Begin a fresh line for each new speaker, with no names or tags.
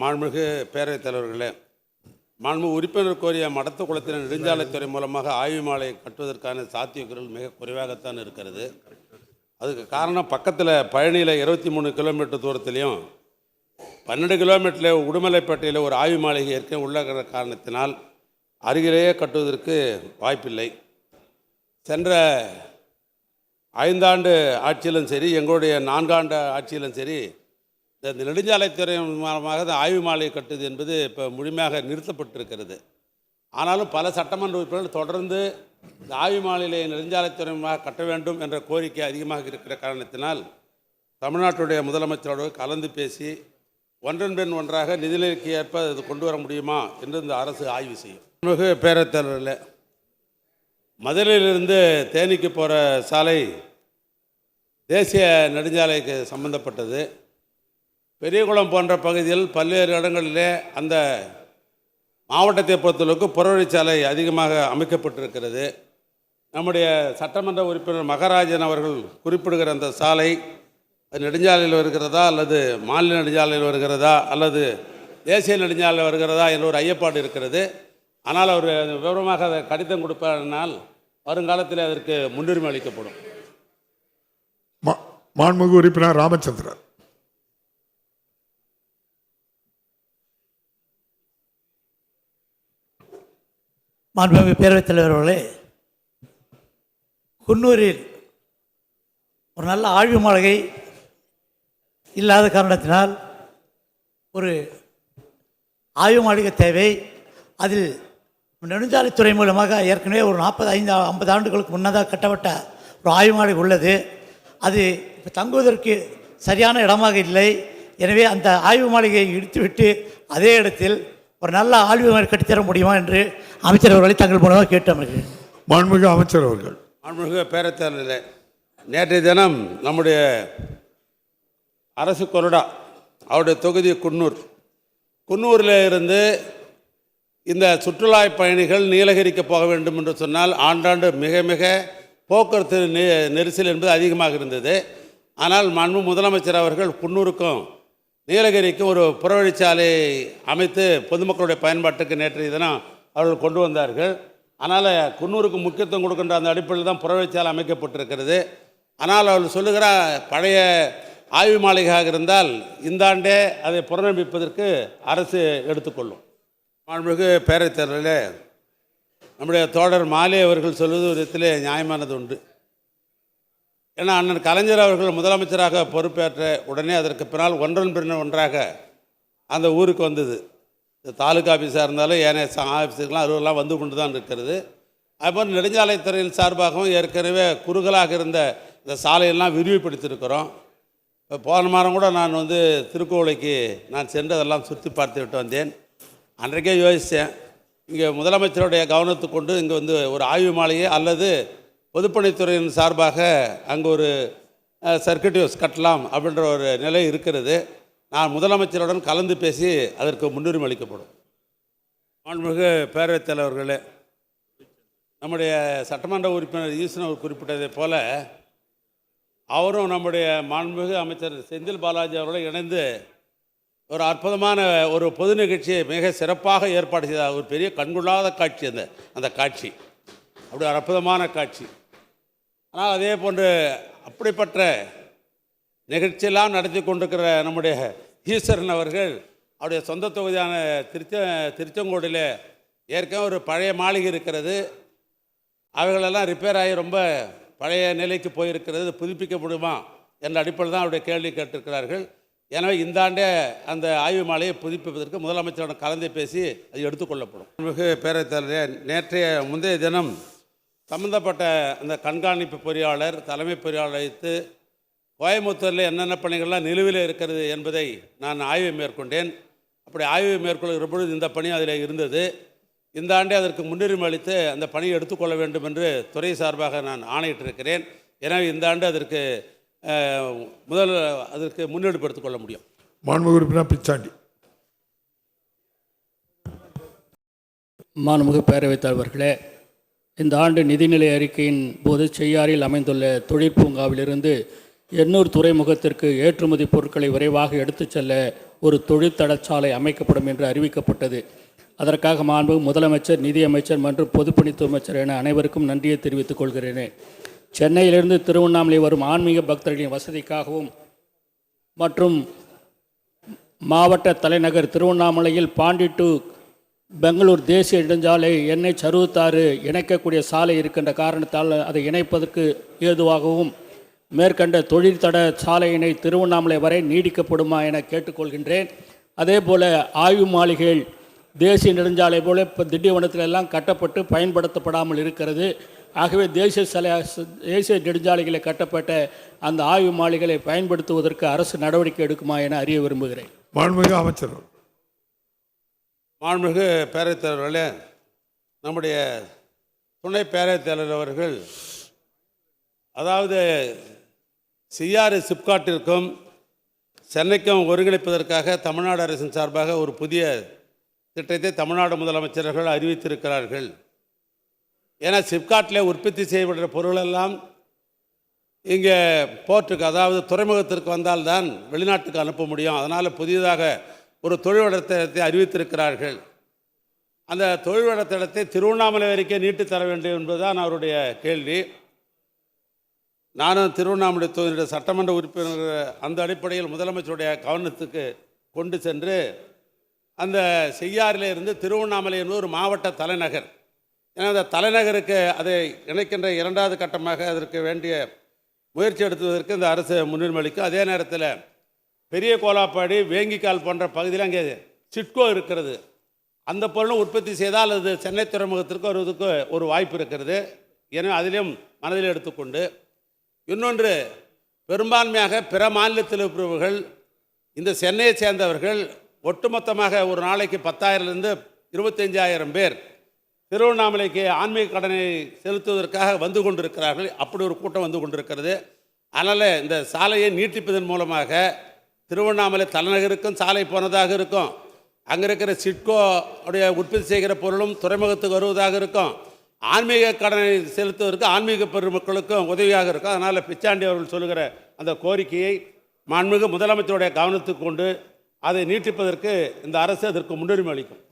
மாண்புமிகு பேரவைத் தலைவர்களே மாண்பு உறுப்பினர் கோரிய மடத்து குளத்தின் நெடுஞ்சாலைத்துறை மூலமாக ஆய்வு மாலை கட்டுவதற்கான சாத்தியக்கூறுகள் மிக குறைவாகத்தான் இருக்கிறது. அதுக்கு காரணம் பக்கத்தில் பழனியில் இருபத்தி மூணு கிலோமீட்டர் தூரத்துலேயும் பன்னெண்டு கிலோமீட்டரில் உடுமலைப்பேட்டையில் ஒரு ஆய்வு மாளிகை ஏற்கனவே உள்ளகிற காரணத்தினால் அருகிலேயே கட்டுவதற்கு வாய்ப்பில்லை. சென்ற ஐந்தாண்டு ஆட்சியிலும் சரி எங்களுடைய நான்காண்டு ஆட்சியிலும் சரி இந்த நெடுஞ்சாலைத்துறை மூலமாக இந்த ஆய்வு மாலை கட்டுது என்பது இப்போ முழுமையாக நிறுத்தப்பட்டிருக்கிறது. ஆனாலும் பல சட்டமன்ற உறுப்பினர்கள் தொடர்ந்து இந்த ஆய்வு மாலையை நெடுஞ்சாலைத்துறை மூலமாக கட்ட வேண்டும் என்ற கோரிக்கை அதிகமாக இருக்கிற காரணத்தினால் தமிழ்நாட்டுடைய முதலமைச்சரோடு கலந்து பேசி ஒன்றன் பெண் ஒன்றாக நிதிநிலைக்கு ஏற்ப இது கொண்டு வர முடியுமா என்று இந்த அரசு ஆய்வு செய்யும். மிகு பேரத்தலைவரில் மதுரையிலிருந்து தேனிக்கு போகிற சாலை தேசிய நெடுஞ்சாலைக்கு சம்பந்தப்பட்டது. பெரியகுளம் போன்ற பகுதியில் பல்வேறு இடங்களிலே அந்த மாவட்டத்தை பொறுத்தளவுக்கு புறவழிச்சாலை அதிகமாக அமைக்கப்பட்டிருக்கிறது. நம்முடைய சட்டமன்ற உறுப்பினர் மகராஜன் அவர்கள் குறிப்பிடுகிற அந்த சாலை அது நெடுஞ்சாலையில் வருகிறதா அல்லது மாநில நெடுஞ்சாலையில் வருகிறதா அல்லது தேசிய நெடுஞ்சாலையில் வருகிறதா என்ற ஒரு ஐயப்பாடு இருக்கிறது. ஆனால் அவர் விவரமாக அதை கடிதம் கொடுப்பானால் வருங்காலத்தில் அதற்கு முன்னுரிமை அளிக்கப்படும்.
மா- மாண்புமிகு உறுப்பினர் ராமச்சந்திரன்.
மாண்புமிகு பேரவைத் தலைவர் அவர்களே குன்னூரில் ஒரு நல்ல ஆய்வு மாளிகை இல்லாத காரணத்தினால் ஒரு ஆய்வு மாளிகை தேவை. அதில் நெடுஞ்சாலைத்துறை மூலமாக ஏற்கனவே ஒரு நாற்பது ஐந்து ஐம்பது ஆண்டுகளுக்கு முன்னதாக கட்டப்பட்ட ஒரு ஆய்வு மாளிகை உள்ளது. அது இப்போ தங்குவதற்கு சரியான இடமாக இல்லை. எனவே அந்த ஆய்வு மாளிகையை இடித்துவிட்டு அதே இடத்தில் ஒரு நல்ல ஆய்வு மாளிகை கட்டித்தர முடியுமா என்று அமைச்சர் அவர்களை தங்கள் மூலமாக கேட்டு அமைகிறேன்
மாண்புமிகு அமைச்சர் அவர்கள்.
மாண்புமிகு பேரத்தலைவர்களே நேற்றைய தினம் நம்முடைய அரசு கொறடா அவருடைய தொகுதி குன்னூர். குன்னூரில் இருந்து இந்த சுற்றுலா பயணிகள் நீலகிரிக்கு போக வேண்டும் என்று சொன்னால் ஆண்டாண்டு மிக மிக போக்குவரத்து நெ- நெரிசல் என்பது அதிகமாக இருந்தது. ஆனால் மாண்பு முதலமைச்சர் அவர்கள் குன்னூருக்கும் நீலகிரிக்கும் ஒரு புறவழிச்சாலை அமைத்து பொதுமக்களுடைய பயன்பாட்டுக்கு நேற்றைய தினம் அவர்கள் கொண்டு வந்தார்கள். ஆனால் குன்னூருக்கு முக்கியத்துவம் கொடுக்கின்ற அந்த அடிப்படையில் தான் புறவழிச்சாலை அமைக்கப்பட்டிருக்கிறது. ஆனால் அவர்கள் சொல்லுகிற பழைய ஆய்வு மாளிகையாக இருந்தால் இந்த ஆண்டே அதை புனரமைப்பதற்கு அரசு எடுத்துக்கொள்ளும். மாண்புமிகு பேரவைத் தேர்தலில் நம்முடைய தோழர் மாலே அவர்கள் சொல்வது ஒரு விதத்திலே நியாயமானது உண்டு. ஏன்னா அண்ணன் கலைஞர் அவர்கள் முதலமைச்சராக பொறுப்பேற்ற உடனே அதற்கு பின்னால் ஒன்றன் பின்ன ஒன்றாக அந்த ஊருக்கு வந்தது. இந்த தாலுகா ஆஃபீஸாக இருந்தாலும் ஏனைய ஆஃபீஸுக்கெலாம் ஆஃபீஸுக்கெல்லாம் அதுவெல்லாம் வந்து கொண்டு தான் இருக்கிறது. அதுபோல் நெடுஞ்சாலைத்துறையின் சார்பாகவும் ஏற்கனவே குறுகலாக இருந்த இந்த சாலையெல்லாம் விரிவுபடுத்தியிருக்கிறோம். இப்போ போன மாதம் கூட நான் வந்து திருக்கோவிலைக்கு நான் சென்றதெல்லாம் சுற்றி பார்த்து விட்டு வந்தேன். அன்றைக்கே யோசித்தேன் இங்கே முதலமைச்சருடைய கவனத்துக்கு கொண்டு இங்கே வந்து ஒரு ஆய்வு மாளிகை அல்லது பொதுப்பணித்துறையின் சார்பாக அங்கே ஒரு சர்க்கிட் ஹவுஸ் கட்டலாம் அப்படின்ற ஒரு நிலை இருக்கிறது. நான் முதலமைச்சருடன் கலந்து பேசி அதற்கு முன்னுரிமை அளிக்கப்படும். மாண்புமிகு பேரவைத் தலைவர்களே நம்முடைய சட்டமன்ற உறுப்பினர் ஈசன் அவர் குறிப்பிட்டதைப் போல அவரும் நம்முடைய மாண்புமிகு அமைச்சர் செந்தில் பாலாஜி அவர்களும் இணைந்து ஒரு அற்புதமான ஒரு பொது நிகழ்ச்சியை மிக சிறப்பாக ஏற்பாடு செய்தார். ஒரு பெரிய கண்கொள்ளாத காட்சி அந்த அந்த காட்சி. அப்படி ஒரு அற்புதமான காட்சி. ஆனால் அதே போன்று அப்படிப்பட்ட நிகழ்ச்சியெல்லாம் நடத்தி கொண்டிருக்கிற நம்முடைய ஈஸ்வரன் அவர்கள் அவருடைய சொந்த தொகுதியான திருச்ச திருச்செங்கோடில் ஏற்கனவே ஒரு பழைய மாளிகை இருக்கிறது. அவைகளெல்லாம் ரிப்பேர் ஆகி ரொம்ப பழைய நிலைக்கு போயிருக்கிறது. புதுப்பிக்க முடியுமா என்ற அடிப்படையில் தான் அவருடைய கேள்வி கேட்டிருக்கிறார்கள். எனவே இந்த ஆண்டே அந்த ஆய்வு மாலையை புதுப்பிப்பதற்கு முதலமைச்சருடன் கலந்து பேசி அது எடுத்துக்கொள்ளப்படும் மிகு பேரவைத் நேற்றைய முந்தைய தினம் சம்பந்தப்பட்ட அந்த கண்காணிப்பு பொறியாளர் தலைமை பொறியாளர் வைத்து கோயம்புத்தூரில் என்னென்ன பணிகள்லாம் நிலுவையில் இருக்கிறது என்பதை நான் ஆய்வு மேற்கொண்டேன். அப்படி ஆய்வு மேற்கொள்கிற பொழுது இந்த பணி அதில் இருந்தது. இந்த ஆண்டே அதற்கு முன்னுரிமை அளித்து அந்த பணியை எடுத்துக்கொள்ள வேண்டும் என்று துறை சார்பாக நான் ஆணையிட்டிருக்கிறேன். எனவே இந்த ஆண்டு அதற்கு முதல் அதற்கு முன்னெடுப்பு எடுத்துக்கொள்ள முடியும்.
மாண்புமிகு உறுப்பினர் பிச்சாண்டி.
மாண்புமிகு பேரவைத் தலைவர்களே இந்த ஆண்டு நிதிநிலை அறிக்கையின் போது செய்யாறில் அமைந்துள்ள தொழிற்பூங்காவிலிருந்து எண்ணூர் துறைமுகத்திற்கு ஏற்றுமதி பொருட்களை விரைவாக எடுத்துச் செல்ல ஒரு தொழிற்தடச்சாலை அமைக்கப்படும் என்று அறிவிக்கப்பட்டது. அதற்காக மாண்பு முதலமைச்சர் நிதியமைச்சர் மற்றும் பொதுப்பணித்துறை அமைச்சர் என அனைவருக்கும் நன்றியை தெரிவித்துக் கொள்கிறேன். சென்னையிலிருந்து திருவண்ணாமலை வரும் ஆன்மீக பக்தர்களின் வசதிக்காகவும் மற்றும் மாவட்ட தலைநகர் திருவண்ணாமலையில் பாண்டி டு பெங்களூர் தேசிய நெடுஞ்சாலை எண்ணெய் சருவத்தாறு இணைக்கக்கூடிய சாலை இருக்கின்ற காரணத்தால் அதை இணைப்பதற்கு ஏதுவாகவும் மேற்கண்ட தொழிற்தட சாலையினை திருவண்ணாமலை வரை நீடிக்கப்படுமா என கேட்டுக்கொள்கின்றேன். அதே போல் ஆய்வு மாளிகைகள் தேசிய நெடுஞ்சாலை போல இப்போ திண்டிவனத்தில் எல்லாம் கட்டப்பட்டு பயன்படுத்தப்படாமல் இருக்கிறது. ஆகவே தேசிய சிலை தேசிய நெடுஞ்சாலைகளை கட்டப்பட்ட அந்த ஆய்வு மாளிகளை பயன்படுத்துவதற்கு அரசு நடவடிக்கை எடுக்குமா என அறிய விரும்புகிறேன்.
அமைச்சர்
மாண்புமிகு பேரவைத் தலைவர்களே நம்முடைய துணை பேரவைத் தலைவர் அவர்கள் அதாவது சிஆர்ஐ சிப்காட்டிற்கும் சென்னைக்கும் ஒருங்கிணைப்பதற்காக தமிழ்நாடு அரசின் சார்பாக ஒரு புதிய திட்டத்தை தமிழ்நாடு முதலமைச்சர்கள் அறிவித்திருக்கிறார்கள். ஏன்னா சிப்காட்டில் உற்பத்தி செய்யப்படுற பொருளெல்லாம் இங்கே போர்ட்டுக்கு அதாவது துறைமுகத்திற்கு வந்தால்தான் வெளிநாட்டுக்கு அனுப்ப முடியும். அதனால் புதியதாக ஒரு தொழில் வளர்த்தத்தை அறிவித்திருக்கிறார்கள். அந்த தொழில் வளர்த்திடத்தை திருவண்ணாமலை வரைக்கும் நீட்டி தர வேண்டும் என்பதுதான் அவருடைய கேள்வி. நானும் திருவண்ணாமலை தொகுதியுடைய சட்டமன்ற உறுப்பினர் அந்த அடிப்படையில் முதலமைச்சருடைய கவனத்துக்கு கொண்டு சென்று அந்த செய்யாறில் இருந்து திருவண்ணாமலை என்பது ஒரு மாவட்ட தலைநகர். ஏன்னா அந்த தலைநகருக்கு அதை இணைக்கின்ற இரண்டாவது கட்டமாக அதற்கு வேண்டிய முயற்சி எடுத்ததற்கு இந்த அரசு முன்னுரிமை அளிக்கும். அதே நேரத்தில் பெரிய கோலாப்பாடி வேங்கிக்கால் போன்ற பகுதியில் அங்கே சிட்கோ இருக்கிறது. அந்த பொருளும் உற்பத்தி செய்தால் அது சென்னை துறைமுகத்திற்கு வருவதற்கு ஒரு வாய்ப்பு இருக்கிறது. எனவே அதிலும் மனதில் எடுத்துக்கொண்டு இன்னொன்று பெரும்பான்மையாக பிற மாநிலத்தில் இருப்பவர்கள் இந்த சென்னையை சேர்ந்தவர்கள் ஒட்டுமொத்தமாக ஒரு நாளைக்கு பத்தாயிரம்லேருந்து இருபத்தஞ்சாயிரம் பேர் திருவண்ணாமலைக்கு ஆன்மீக கடனை செலுத்துவதற்காக வந்து கொண்டிருக்கிறார்கள். அப்படி ஒரு கூட்டம் வந்து கொண்டிருக்கிறது. அதனால் இந்த சாலையை நீட்டிப்பதன் மூலமாக திருவண்ணாமலை தலைநகருக்கும் சாலை போனதாக இருக்கும். அங்கே இருக்கிற சிட்கோ உடைய உற்பத்தி செய்கிற பொருளும் துறைமுகத்துக்கு வருவதாக இருக்கும். ஆன்மீக கடனை செலுத்துவதற்கு ஆன்மீக பெருமக்களுக்கும் உதவியாக இருக்கும். அதனால் பிச்சாண்டி அவர்கள் சொல்கிற அந்த கோரிக்கையை மாண்புமிகு முதலமைச்சருடைய கவனத்துக்கு கொண்டு அதை நீட்டிப்பதற்கு இந்த அரசு அதற்கு முன்னுரிமை அளிக்கும்.